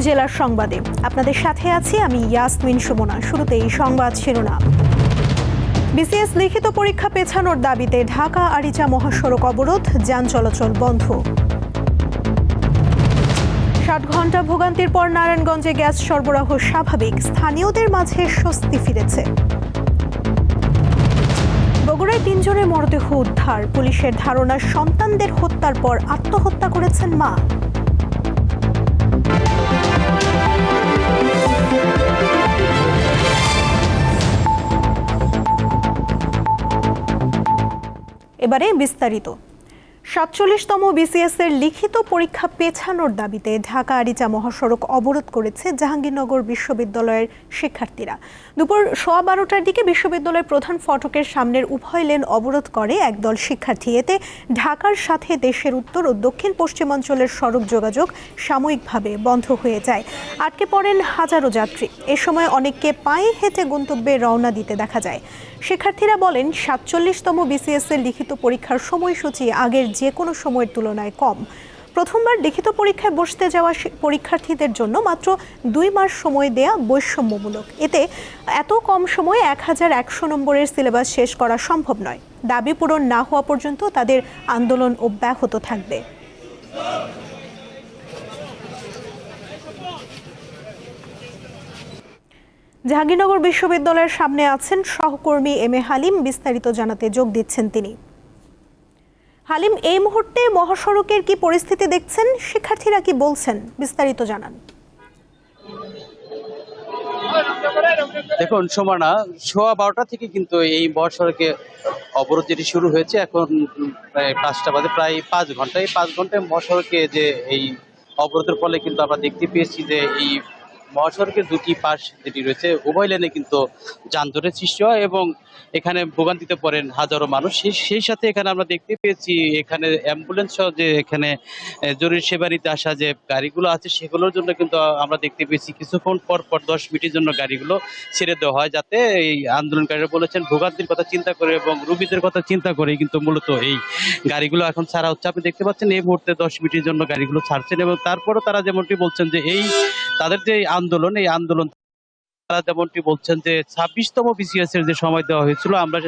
জেলার সংবাদে। আপনাদের সাথে আছি আমি ইয়াসমিন সুমনা। শুরুতেই সংবাদ শিরোনাম। বিসিএস লিখিত পরীক্ষা পেছানোর দাবিতে ঢাকা আরিচা মহাসড়ক অবরোধ, যান চলাচল বন্ধ। ষাট ঘণ্টা ভোগান্তির পর নারায়ণগঞ্জে গ্যাস সরবরাহ স্বাভাবিক। স্থানীয়দের মাঝে স্বস্তি ফিরেছে। বগুড়ায় তিনজনের মরদেহ উদ্ধার। পুলিশের ধারণা, সন্তানদের হত্যার পর আত্মহত্যা করেছেন মা। এবারে বিস্তারিত। সাতচল্লিশতম বিসিএস এর লিখিত পরীক্ষা পেছানোর দাবিতে ঢাকা আরিচা মহাসড়ক অবরোধ করেছে জাহাঙ্গীরনগর বিশ্ববিদ্যালয়ের শিক্ষার্থীরা। দুপুর সোয়া বারোটার দিকে বিশ্ববিদ্যালয়ের প্রধান ফটকের সামনের উভয় লেন অবরোধ করে একদল শিক্ষার্থী। এতে ঢাকার সাথে দেশের উত্তর ও দক্ষিণ পশ্চিমাঞ্চলের সড়ক যোগাযোগ সাময়িকভাবে বন্ধ হয়ে যায়। আটকে পড়েন হাজারো যাত্রী। এ সময় অনেককে পায়ে হেঁটে গন্তব্যে রওনা দিতে দেখা যায়। শিক্ষার্থীরা বলেন, সাতচল্লিশতম বিসিএস এর লিখিত পরীক্ষার সময়সূচি আগের যে কোনো সময়ের তুলনায় কম। প্রথমবার লিখিত পরীক্ষায় বসতে যাওয়া পরীক্ষার্থীদের জন্য মাত্র দুই মাস সময় দেয়া বৈষম্যমূলক। এতে এত কম সময়ে এক হাজার একশো নম্বরের সিলেবাস শেষ করা সম্ভব নয়। দাবি পূরণ না হওয়া পর্যন্ত তাদের আন্দোলন অব্যাহত থাকবে। জাহাঙ্গীরনগর বিশ্ববিদ্যালয়ের সামনে আছেন সহকর্মী এম এ হালিম। বিস্তারিত জানাতে যোগ দিচ্ছেন তিনি। হালিম, এই মুহূর্তে মহাসড়কের কি পরিস্থিতি দেখছেন? শিক্ষার্থীরা কি বলছেন? বিস্তারিত জানান। দেখুন, সমানা, সোয়া বারোটা থেকে কিন্তু এই মহাসড়কে অবরোধ যেটি শুরু হয়েছে। এখন প্রায় পাঁচটা বাজে, প্রায় পাঁচ ঘণ্টা। এই পাঁচ ঘন্টায় মহাসড়কে যে এই অবরোধের ফলে কিন্তু আমরা দেখতে পেয়েছি যে এই মহাসড়কের দুটি পাশ যেটি রয়েছে, উভয় লেনে কিন্তু যানজটের সৃষ্টি হয় এবং এখানে ভোগান্তিতে পড়েন হাজারো মানুষ। সেই সাথে এখানে আমরা দেখতে পেয়েছি, এখানে অ্যাম্বুলেন্স সহ যে এখানে জরুরি সেবা নিতে আসা যে গাড়িগুলো আছে, সেগুলোর জন্য কিন্তু আমরা দেখতে পেয়েছি কিছুক্ষণ পর পর, দশ মিনিটের জন্য গাড়িগুলো ছেড়ে দেওয়া হয়, যাতে এই আন্দোলনকারীরা বলেছেন, ভোগান্তির কথা চিন্তা করে এবং রুগীদের কথা চিন্তা করে কিন্তু মূলত এই গাড়িগুলো এখন ছাড়া হচ্ছে। আপনি দেখতে পাচ্ছেন, এই মুহূর্তে দশ মিনিটের জন্য গাড়িগুলো ছাড়ছেন এবং তারপরও তারা যেমনটি বলছেন যে এই তাদের যে এই আন্দোলন এই আন্দোলন তারা যেমনটি বলছেন যে ছাব্বিশতম বিসিএস এর যে সময় দেওয়া হয়েছিল, আমরা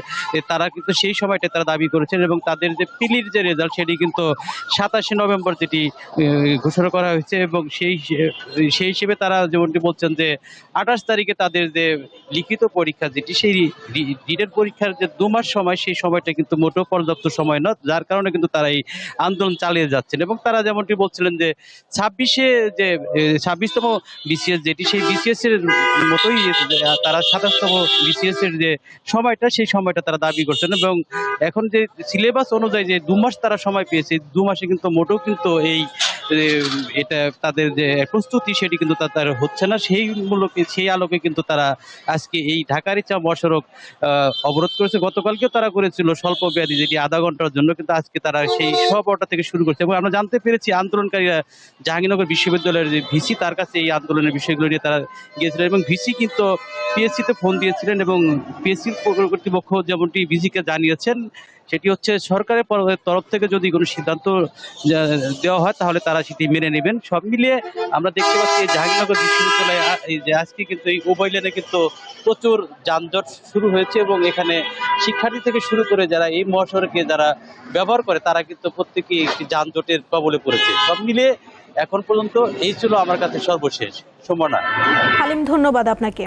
তারা কিন্তু সেই সময়টা তারা দাবি করেছেন এবং তাদের যে পিলির যে রেজাল্ট সেটি কিন্তু সাতাশে নভেম্বর যেটি ঘোষণা করা হয়েছে এবং সেই সেই হিসেবে তারা যেমনটি বলছেন যে আঠাশ তারিখে তাদের যে লিখিত পরীক্ষা যেটি, সেই রিটের পরীক্ষার যে দু মাস সময়, সেই সময়টা কিন্তু মোটেও পর্যাপ্ত সময় নয়, যার কারণে কিন্তু তারা এই আন্দোলন চালিয়ে যাচ্ছেন এবং তারা যেমনটি বলছিলেন যে ছাব্বিশে যে ছাব্বিশতম বিসিএস যেটি, সেই বিসিএস এর মতোই তারা সাতাশতম বিসিএস এর যে সময়টা, সেই সময়টা তারা দাবি করছেন এবং এখন যে সিলেবাস অনুযায়ী যে দু মাস তারা সময় পেয়েছে, দু মাসে কিন্তু মোটেও কিন্তু এই এটা তাদের যে প্রস্তুতি সেটি কিন্তু তা- তার হচ্ছে না। সেই মূলকে, সেই আলোকে কিন্তু তারা আজকে এই ঢাকার ইচ্ছা মহাসড়ক অবরোধ করেছে। গতকালকেও তারা করেছিল স্বল্প মেয়াদী যেটি আধা ঘণ্টার জন্য, কিন্তু আজকে তারা সেই সবটা থেকে শুরু করছে। এবং আমরা জানতে পেরেছি আন্দোলনকারীরা জাহাঙ্গীরনগর বিশ্ববিদ্যালয়ের যে ভিসি, তার কাছে এই আন্দোলনের বিষয়গুলো নিয়ে তারা গিয়েছিলেন। এবং ভিসি কিন্তু পিএসসিতে ফোন দিয়েছিলেন এবং পিএসসি কর্তৃপক্ষ যেমনটি ভিসিকে জানিয়েছেন সেটি হচ্ছে সরকারের তরফ থেকে যদি কোনো সিদ্ধান্ত দেওয়া হয়, তাহলে তারা সেটি মেনে নেবেন। সব মিলিয়ে আমরা দেখতে পাচ্ছি জাহাঙ্গীরনগর বিশ্ববিদ্যালয়ে যে আজকে কিন্তু এই উভয় লেনে কিন্তু প্রচুর যানজট শুরু হয়েছে এবং এখানে শিক্ষার্থী থেকে শুরু করে যারা এই মহাসড়কে যারা ব্যবহার করে, তারা কিন্তু প্রত্যেকেই একটি যানজটের কবলে পড়েছে। সব মিলিয়ে এখন পর্যন্ত এই ছিল আমার কাছে সর্বশেষ। সমনা হালিম, ধন্যবাদ আপনাকে।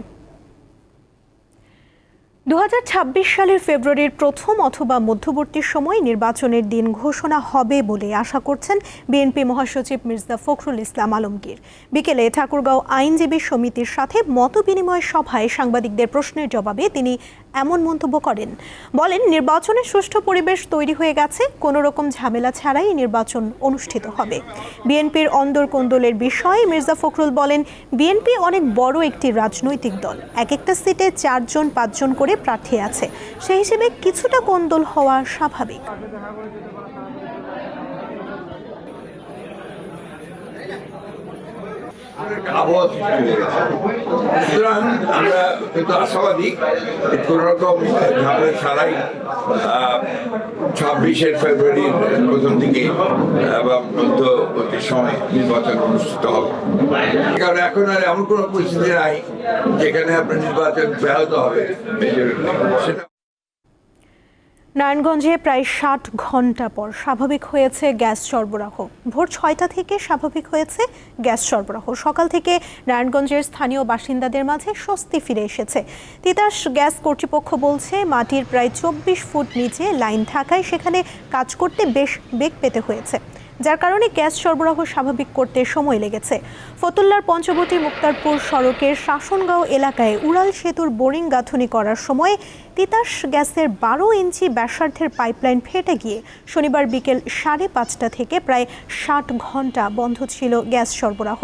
দু হাজার ছাব্বিশ সালের ফেব্রুয়ারির প্রথম অথবা মধ্যবর্তী সময় নির্বাচনের দিন ঘোষণা হবে বলে আশা করছেন বিএনপি মহাসচিব মির্জা ফখরুল ইসলাম আলমগীর। বিকেলে ঠাকুরগাঁও আইনজীবী সমিতির সাথে মত বিনিময় সভায় সাংবাদিকদের প্রশ্নের জবাবে তিনি এমন মন্তব্য করেন। বলেন নির্বাচনের সুষ্ঠু পরিবেশ তৈরি হয়ে গেছে, কোনো রকম ঝামেলা ছাড়াই নির্বাচন অনুষ্ঠিত হবে। বিএনপির অন্দর কোন্দলের বিষয়ে মির্জা ফখরুল বলেন, বিএনপি অনেক বড় একটি রাজনৈতিক দল। এক একটা সিটে চারজন, পাঁচজন করে প্রার্থী আছে। সেই হিসেবে কিছুটা কোন্দল হওয়া স্বাভাবিক। সুতরাং আমরা কিন্তু আশাবাদী যে কোনো রকম ঝামেলা ছাড়াই ফেব্রুয়ারির প্রথম দিকে, এবং মধ্যবর্তী সময় নির্বাচন অনুষ্ঠিত হবে। কারণ এখন আর এমন কোনো পরিস্থিতি নাই যেখানে আপনার নির্বাচন ব্যাহত হবে। সেটা নারায়ণগঞ্জে প্রায় ষাট ঘণ্টা পর স্বাভাবিক হয়েছে গ্যাস সরবরাহ। ভোর ছয়টা থেকে স্বাভাবিক হয়েছে গ্যাস সরবরাহ। সকাল থেকে নারায়ণগঞ্জের স্থানীয় বাসিন্দাদের মাঝে স্বস্তি ফিরে এসেছে। তিতাস গ্যাস কর্তৃপক্ষ বলছে, মাটির প্রায় চব্বিশ ফুট নিচে লাইন থাকায় সেখানে কাজ করতে বেশ বেগ পেতে হয়েছে। যার কারণে গ্যাস সরবরাহ স্বাভাবিক করতে সময় লেগেছে। ফতুল্লার পঞ্চবটি মুক্তারপুর সড়কের শাসনগাঁও এলাকায় উড়াল সেতুর বোরিং গাঁথনি করার সময় তিতাস গ্যাসের বারো ইঞ্চি ব্যাসার্ধের পাইপলাইন ফেটে গিয়ে শনিবার বিকেল সাড়ে পাঁচটা থেকে প্রায় ষাট ঘণ্টা বন্ধ ছিল গ্যাস সরবরাহ।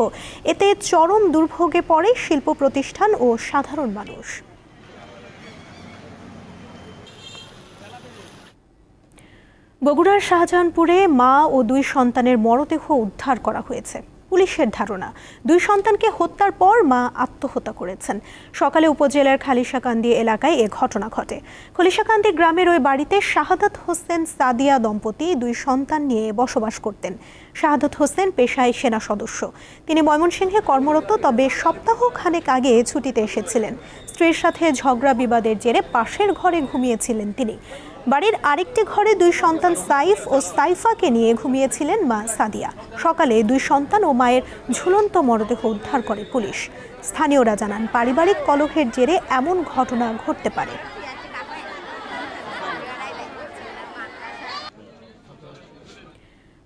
এতে চরম দুর্ভোগে পড়ে শিল্প প্রতিষ্ঠান ও সাধারণ মানুষ। বগুড়ার শাহজাহানপুরে মা ও দুই সন্তানের মরদেহ উদ্ধার করা হয়েছে। পুলিশের ধারণা, দুই সন্তানকে হত্যার পর মা আত্মহত্যা করেছেন। সকালে উপজেলার খালিশাকান্দি এলাকায় এ ঘটনা ঘটে। খলিশাকান্দি গ্রামের ওই বাড়িতে শাহাদাত হোসেন সাদিয়া দম্পতি দুই সন্তান নিয়ে বসবাস করতেন। শাহাদাত হোসেন পেশায় সেনা সদস্য। তিনি ময়মনসিংহে কর্মরত, তবে সপ্তাহ খানেক আগে ছুটিতে এসেছিলেন। স্ত্রীর সাথে ঝগড়া বিবাদের জেরে পাশের ঘরে ঘুমিয়েছিলেন তিনি। বাড়ির আরেকটি ঘরে দুই সন্তান সাইফ ও সাইফাকে নিয়ে ঘুমিয়েছিলেন মা সাদিয়া। সকালে দুই সন্তান ও মায়ের ঝুলন্ত মরদেহ উদ্ধার করে পুলিশ। স্থানীয়রা জানান, পারিবারিক কলহের জেরে এমন ঘটনা ঘটতে পারে।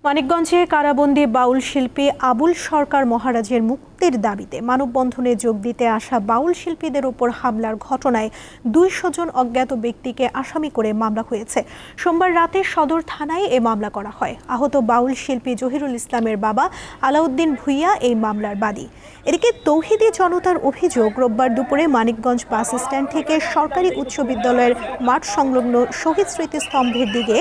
মানিকগঞ্জে কারাবন্দী বাউল শিল্পী আবুল সরকার মহারাজের মুক্তির দাবিতে মানববন্ধনে যোগ দিতে আসা বাউল শিল্পীদের উপর হামলার ঘটনায় দুইশো জন অজ্ঞাত ব্যক্তিকে আসামি করে মামলা হয়েছে। সোমবার রাতে সদর থানায় এ মামলা করা হয়। আহত বাউল শিল্পী জহিরুল ইসলামের বাবা আলাউদ্দিন ভুইয়া এই মামলার বাদী। এদিকে তৌহিদি জনতার অভিযোগ, রোববার দুপুরে মানিকগঞ্জ বাস স্ট্যান্ড থেকে সরকারি উচ্চ বিদ্যালয়ের মাঠ সংলগ্ন শহীদ স্মৃতিস্তম্ভের দিকে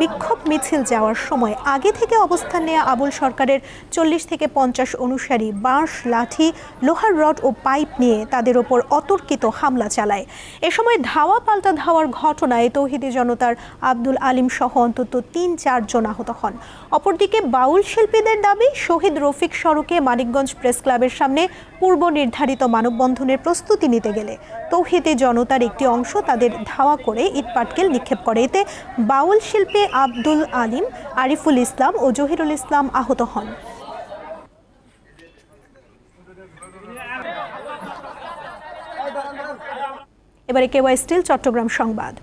বিক্ষোভ মিছিল যাওয়ার সময় আগে থেকে অবস্থান নেওয়া আবুল সরকারের চল্লিশ থেকে পঞ্চাশ অনুসারী বাঁশ লাঠি, লোহার রড ও পাইপ নিয়ে তাদের ওপর অতর্কিত হামলা চালায়। এ সময় ধাওয়া পাল্টা ধাওয়ার ঘটনায় তৌহিদি জনতার আব্দুল আলিম সহ অন্তত তিন চারজন আহত হন। অপরদিকে বাউল শিল্পীদের দাবি, শহীদ রফিক সড়কে মানিকগঞ্জ প্রেস ক্লাবের সামনে পূর্ব নির্ধারিত মানববন্ধনের প্রস্তুতি নিতে গেলে তৌহিদি জনতার একটি অংশ তাদের ধাওয়া করে ইটপাটকেল নিক্ষেপ করে। এতে বাউল শিল্পী আব্দুল আলিম, আরিফুল ইসলাম ও জহিরুল ইসলাম আহত হন। এবারে কেওয়াই স্টিল চট্টগ্রাম সংবাদ।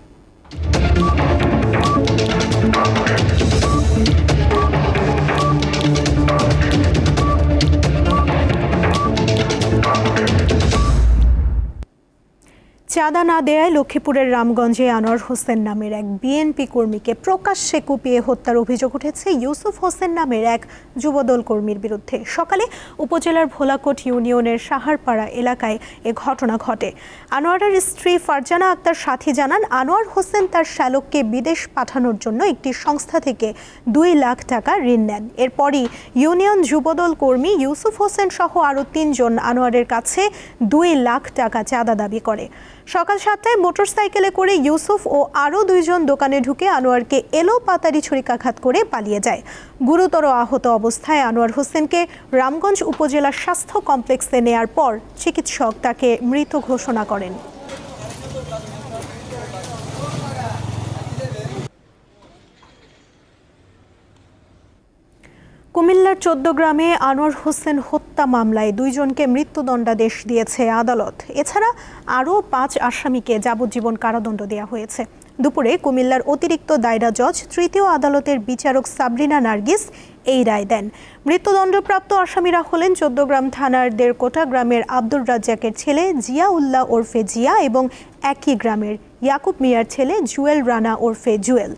চাঁদা না দেয়ায় লক্ষ্মীপুরের রামগঞ্জে আনোয়ার হোসেন নামের এক বিএনপি কর্মীকে প্রকাশ্যে কুপিয়ে হত্যার অভিযোগ উঠেছে ইউসুফ হোসেন নামের এক যুবদল কর্মীর বিরুদ্ধে। সকালে উপজেলার ভোলাকোট ইউনিয়নের সাহারপাড়া এলাকায় এ ঘটনা ঘটে। আনোয়ারের স্ত্রী ফারজানা আক্তার সাথী জানান, আনোয়ার হোসেন তার শ্যালককে বিদেশ পাঠানোর জন্য একটি সংস্থা থেকে দুই লাখ টাকা ঋণ নেন। এরপরই ইউনিয়ন যুবদল কর্মী ইউসুফ হোসেন সহ আরও তিনজন আনোয়ারের কাছে দুই লাখ টাকা চাঁদা দাবি করে। সকাল সাতটায় মোটরসাইকেলে করে ইউসুফ ও আরও দুইজন দোকানে ঢুকে আনোয়ারকে এলো পাতারি ছুরিকাঘাত করে পালিয়ে যায়। গুরুতর আহত অবস্থায় আনোয়ার হোসেনকে রামগঞ্জ উপজেলা স্বাস্থ্য কমপ্লেক্সে নেয়ার পর চিকিৎসক তাকে মৃত ঘোষণা করেন। কুমিল্লার চোদ্দ গ্রামে আনোয়ার হোসেন হত্যা মামলায় দুইজনকে মৃত্যুদণ্ডাদেশ দিয়েছে আদালত। এছাড়া আরও পাঁচ আসামিকে যাবজ্জীবন কারাদণ্ড দেওয়া হয়েছে। দুপুরে কুমিল্লার অতিরিক্ত দায়রা জজ, তৃতীয় আদালতের বিচারক সাবরিনা নার্গিস এই রায় দেন। মৃত্যুদণ্ডপ্রাপ্ত আসামিরা হলেন চোদ্দগ্রাম থানার দেড়কোটা গ্রামের আব্দুর রাজ্জাকের ছেলে জিয়া উল্লাহ ওরফে জিয়া এবং একই গ্রামের ইয়াকুব মিয়ার ছেলে জুয়েল রানা ওরফে জুয়েল।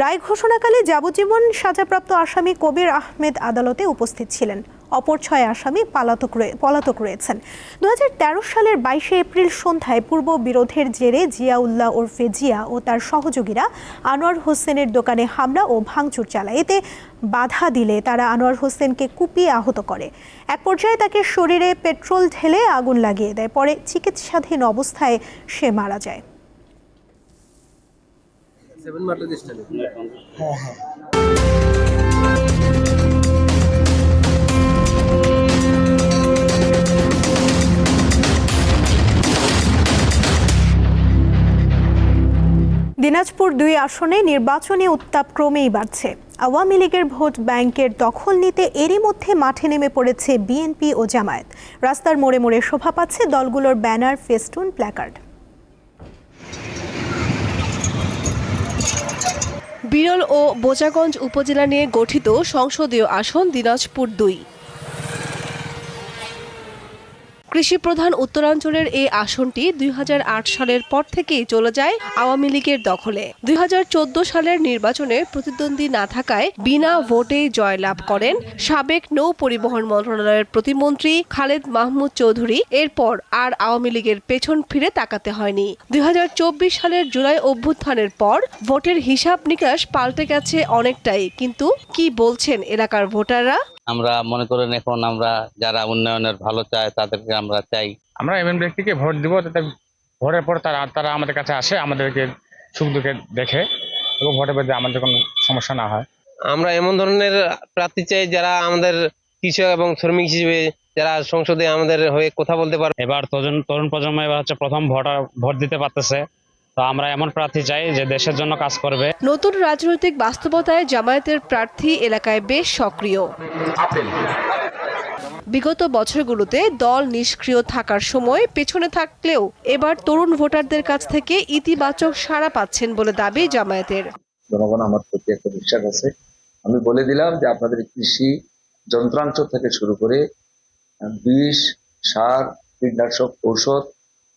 রায় ঘোষণাকালে যাবজ্জীবন সাজাপ্রাপ্ত আসামি কবির আহমেদ আদালতে উপস্থিত ছিলেন। অপর ছয় আসামি পালাতক পলাতক রয়েছেন। দু হাজার তেরো সালের বাইশে এপ্রিল সন্ধ্যায় পূর্ব বিরোধের জেরে জিয়াউল্লাহ ওরফে জিয়া ও তার সহযোগীরা আনোয়ার হোসেনের দোকানে হামলা ও ভাঙচুর চালায়। এতে বাধা দিলে তারা আনোয়ার হোসেনকে কুপিয়ে আহত করে। এক পর্যায়ে তাকে শরীরে পেট্রোল ঢেলে আগুন লাগিয়ে দেয়। পরে চিকিৎসাধীন অবস্থায় সে মারা যায়। সেভেন মারলে দিসটা দিনাজপুর দুই আসনে নির্বাচনী উত্তাপ ক্রমেই বাড়ছে। আওয়ামী লীগের ভোট ব্যাংকের দখল নিতে এরই মধ্যে মাঠে নেমে পড়েছে বিএনপি ও জামায়াত। রাস্তার মোড়ে মোড়ে শোভা পাচ্ছে দলগুলোর ব্যানার ফেস্টুন প্ল্যাকার্ড। বিরল ও বোচাগঞ্জ উপজেলা নিয়ে গঠিত সংসদীয় আসন দিনাজপুর দুই। কৃষি প্রধান উত্তরাঞ্চলের এই আসনটি দুই হাজার আট সালের পর থেকেই চলে যায় আওয়ামী লীগের দখলে। দুই হাজার চোদ্দ সালের নির্বাচনে প্রতিদ্বন্দ্বী না থাকায় বিনা ভোটেই জয়লাভ করেন সাবেক নৌ পরিবহন মন্ত্রণালয়ের প্রতিমন্ত্রী খালেদ মাহমুদ চৌধুরী। এরপর আর আওয়ামী লীগের পেছন ফিরে তাকাতে হয়নি। দুই হাজার চব্বিশ সালের জুলাই অভ্যুত্থানের পর ভোটের হিসাব নিকাশ পাল্টে গেছে অনেকটাই। কিন্তু কি বলছেন এলাকার ভোটাররা? আমরা মনে করেন এখন আমরা যারা উন্নয়নের ভালো চায় তাদেরকে আমরা চাই। আমরা এমন ব্যক্তিকে ভোট দিব যাতে ভোটের পর তারা তারা আমাদের কাছে আসে আমাদেরকে সুখ দুঃখে দেখে এবং ভোটের মধ্যে আমাদের কোনো সমস্যা না হয়। আমরা এমন ধরনের প্রার্থী চাই যারা আমাদের কৃষক এবং শ্রমিক হিসেবে যারা সংসদে আমাদের হয়ে কথা বলতে পারে এবার তরুণ তরুণ প্রজন্ম এবার হচ্ছে প্রথম ভোটার ভোট দিতে পারতেছে। তো আমরা এমন প্রার্থী চাই যে দেশের জন্য কাজ করবে। নতুন রাজনৈতিক বাস্তবতায় জামায়াতের প্রার্থী এলাকায় বেশ সক্রিয়। বিগত বছরগুলোতে দল নিষ্ক্রিয় থাকার সময় পেছনে থাকলেও এবার তরুণ ভোটারদের কাছ থেকে ইতিবাচক সাড়া পাচ্ছেন বলে দাবি জামায়াতের। জনগণ আমার প্রতি একটা বিশ্বাস আছে। আমি বলে দিলাম যে আপনাদের কৃষি যন্ত্রাংশ থেকে শুরু করে বিষ সার কীটনাশক ঔষধ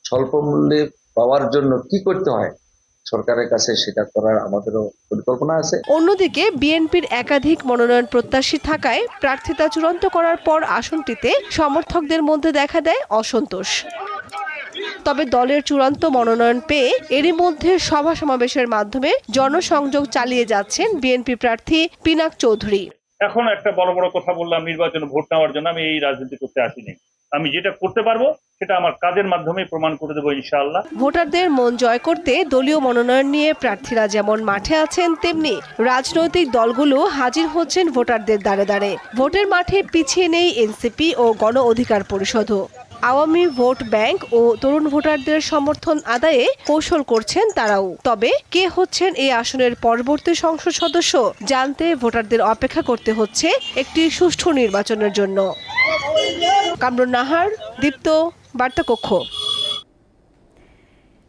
স্বল্প মূল্যে পাওয়ার জন্য কি করতে হয়? সরকারের কাছে সেটা করার আমাদেরও পরিকল্পনা আছে। অন্যদিকে বিএনপির একাধিক মনোনয়ন প্রত্যাশী থাকায় প্রার্থিতা চূড়ান্ত করার পর আসনটিতে সমর্থকদের মধ্যে দেখা দেয় অসন্তোষ। তবে দলের চূড়ান্ত মনোনয়ন পেয়ে এরই মধ্যে সভা সমাবেশের মাধ্যমে জনসংযোগ চালিয়ে যাচ্ছেন বিএনপি প্রার্থী পিনাক চৌধুরী। এখন একটা বড় বড় কথা বললাম নির্বাচনে ভোট নেওয়ার জন্য আমি এই রাজনীতি করতে আসিনি। আমি যেটা করতে পারব, সেটা আমার কাজের মাধ্যমে প্রমাণ করে দেবো ইনশাআল্লাহ। ভোটারদের মন জয় করতে দলীয় মনোনয়ন নিয়ে প্রার্থীরা যেমন মাঠে আছেন, তেমনি রাজনৈতিক দলগুলো হাজির হচ্ছেন ভোটারদের দ্বারে দ্বারে। ভোটের মাঠে পিছিয়ে নেই এনসিপি ও গণ অধিকার পরিষদও। আওয়ামী ভোট ব্যাংক ও তরুণ ভোটারদের সমর্থন আদায়ে কৌশল করছেন তারাও। তবে কে হচ্ছেন এই আসনের পরবর্তী সংসদ সদস্য, জানতে ভোটারদের অপেক্ষা করতে হচ্ছে একটি সুষ্ঠু নির্বাচনের জন্য। কামরুন নাহার দীপ্ত বার্তা কক্ষ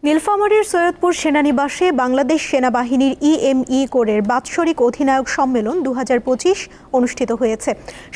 নীলফামারীর সৈয়দপুর সেনানিবাসে বাংলাদেশ সেনাবাহিনীর ইএমই কোরের বাৎসরিক অধিনায়ক সম্মেলন দু হাজার পঁচিশ অনুষ্ঠিত হয়েছে।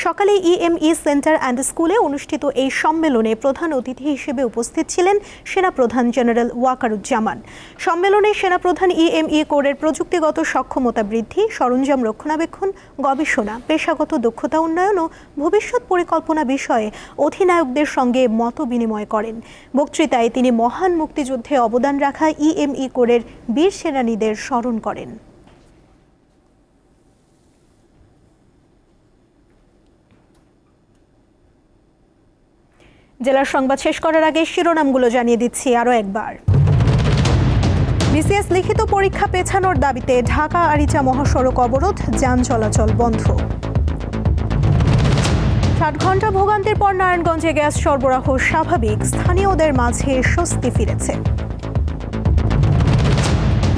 সকালে ইএমই সেন্টার অ্যান্ড স্কুলে অনুষ্ঠিত এই সম্মেলনে প্রধান অতিথি হিসেবে উপস্থিত ছিলেন সেনাপ্রধান জেনারেল ওয়াকারুজ্জামান। সম্মেলনে সেনাপ্রধান ইএমই কোরের প্রযুক্তিগত সক্ষমতা বৃদ্ধি, সরঞ্জাম রক্ষণাবেক্ষণ, গবেষণা, পেশাগত দক্ষতা উন্নয়ন ও ভবিষ্যৎ পরিকল্পনা বিষয়ে অধিনায়কদের সঙ্গে মত বিনিময় করেন। বক্তৃতায় তিনি মহান মুক্তিযুদ্ধে অবদান রাখা ইএমই কোরের বীর সেনানীদের স্মরণ করেন। জেলার সংবাদ শেষ করার আগে শিরোনামগুলো জানিয়ে দিচ্ছি আরও একবার। বিসিএস লিখিত পরীক্ষা পেছানোর দাবিতে ঢাকা আরিচা মহাসড়ক অবরোধ, যান চলাচল বন্ধ। ষাট ঘণ্টা ভোগান্তির পর নারায়ণগঞ্জে গ্যাস সরবরাহ স্বাভাবিক, স্থানীয়দের মাঝে স্বস্তি ফিরেছে।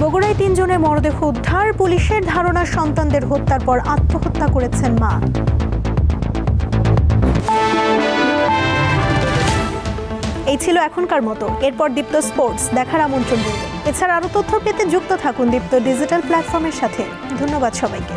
বগুড়ায় তিনজনের মরদেহ উদ্ধার। পুলিশের ধারণা, সন্তানদের হত্যার পর আত্মহত্যা করেছেন মা। এই ছিল এখনকার মতো। এরপর দীপ্ত স্পোর্টস দেখার আমন্ত্রণ রইল। এছাড়া আরও তথ্য পেতে যুক্ত থাকুন দীপ্ত ডিজিটাল প্ল্যাটফর্মের সাথে। ধন্যবাদ সবাইকে।